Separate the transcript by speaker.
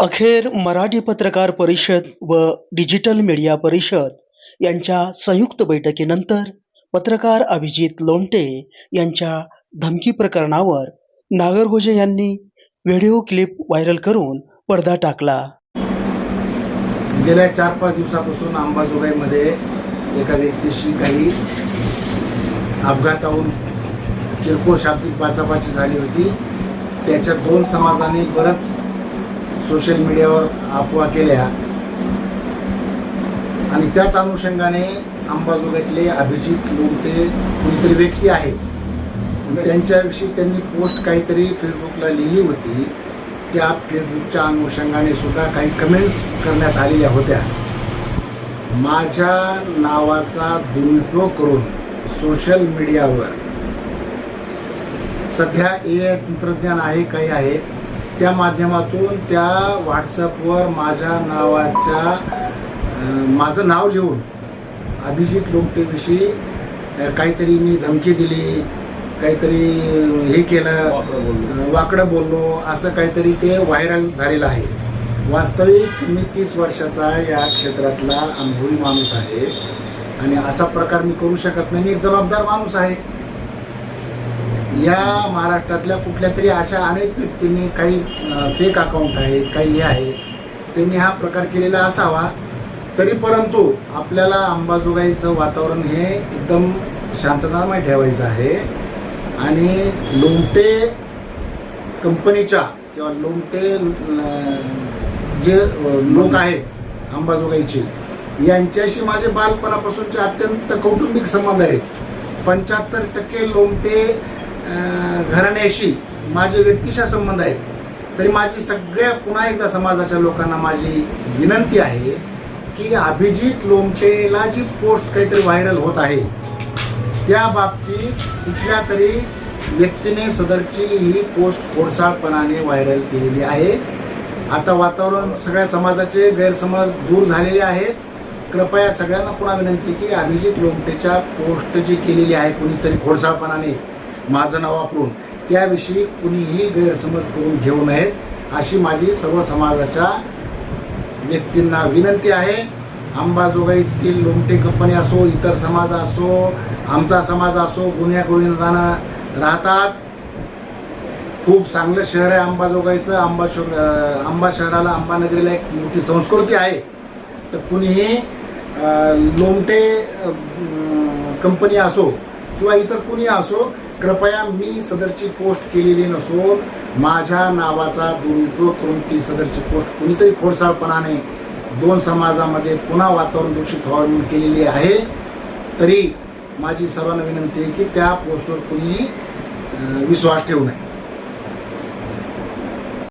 Speaker 1: अखेर मराठी पत्रकार परिषद व डिजिटल मीडिया परिषद यांच्या संयुक्त बैठकीनंतर पत्रकार अभिजित लोंटे यांच्या धमकी प्रकरणावर नागरगोजे यांनी व्हिडिओ क्लिप व्हायरल करून पडदा टाकला.
Speaker 2: गेल्या चार पाच दिवसापासून अंबाजोगाईमध्ये एका व्यक्तीशी काही अपघाताहून किरकोळ शाब्दिक बाचाबाची झाली होती. त्याच्या दोन समाजाने बरंच सोशल मीडियावर अफवा केल्या. आणि त्याच अनुषंगाने अंबाजोगाईतले अभिजित लोमटे कोणीतरी व्यक्ती आहे त्यांच्याविषयी त्यांनी पोस्ट काहीतरी फेसबुकला लिहिली होती. त्या फेसबुकच्या अनुषंगाने सुद्धा काही कमेंट्स करण्यात आलेल्या होत्या. माझ्या नावाचा दुरुपयोग करून सोशल मीडियावर सध्या ए तंत्रज्ञान आहे काही आहे. त्या माध्यमातून त्या व्हॉट्सअपवर माझ्या नावाच्या माझं नाव लिहून अभिजित लोमटेविषयी अं, काहीतरी मी धमकी दिली काहीतरी हे केलं वाकडं बोललो असं काहीतरी ते व्हायरल झालेलं आहे. वास्तविक मी तीस वर्षाचा या क्षेत्रातला अनुभवी माणूस आहे आणि असा प्रकार मी करू शकत नाही. मी एक जबाबदार माणूस आहे. या महाराष्ट्रातल्या कुठल्या तरी अशा अनेक व्यक्तींनी काही फेक अकाउंट आहेत काही हे आहेत त्यांनी हा प्रकार केलेला असावा. तरी परंतु आपल्याला अंबाजोगाईचं वातावरण हे एकदम शांततामय ठेवायचं आहे. आणि लोमटे कंपनीच्या किंवा लोमटे जे लोक आहेत अंबाजोगाईचे यांच्याशी माझे बालपणापासूनचे अत्यंत कौटुंबिक संबंध आहेत. पंच्याहत्तर टक्के लोमटे घराण्याशी माझे व्यक्तिशा संबंध आहेत. तरी माझी सगळ्या पुन्हा एकदा समाजाच्या लोकांना माझी विनंती आहे की अभिजित लोमटेला जी पोस्ट काहीतरी व्हायरल होत आहे त्या बाबतीत कुठल्या तरी व्यक्तीने सदरची ही पोस्ट खोडसाळपणाने व्हायरल केलेली आहे. आता वातावरण सगळ्या समाजाचे गैरसमज दूर झालेले आहेत. कृपया सगळ्यांना पुन्हा विनंती की अभिजित लोमटेच्या पोस्ट जी केलेली आहे कुणीतरी खोडसाळपणाने माझं नाव वापरून त्याविषयी कुणीही गैरसमज करून घेऊ नयेत अशी माझी सर्व समाजाच्या व्यक्तींना विनंती आहे. अंबाजोगाईतील लोमटे कंपनी असो इतर समाज असो आमचा समाज असो गुन्ह्या गोविंदानं राहतात. खूप चांगलं शहर आहे अंबाजोगाईचं. आंबा शो आंबा शहराला अंबानगरीला एक मोठी संस्कृती आहे. तर कुणीही लोमटे कंपनी असो किंवा इतर कुणी असो कृपया मी सदरची पोस्ट केलेली नसून माझ्या नावाचा दुरुपयोग करून ती सदरची पोस्ट कुणीतरी खोडसाळपणाने दोन समाजामध्ये पुन्हा वातावरण दूषित व्हावं म्हणून केलेली आहे. तरी माझी सर्वांना विनंती आहे की त्या पोस्टवर कुणीही विश्वास ठेवू नये.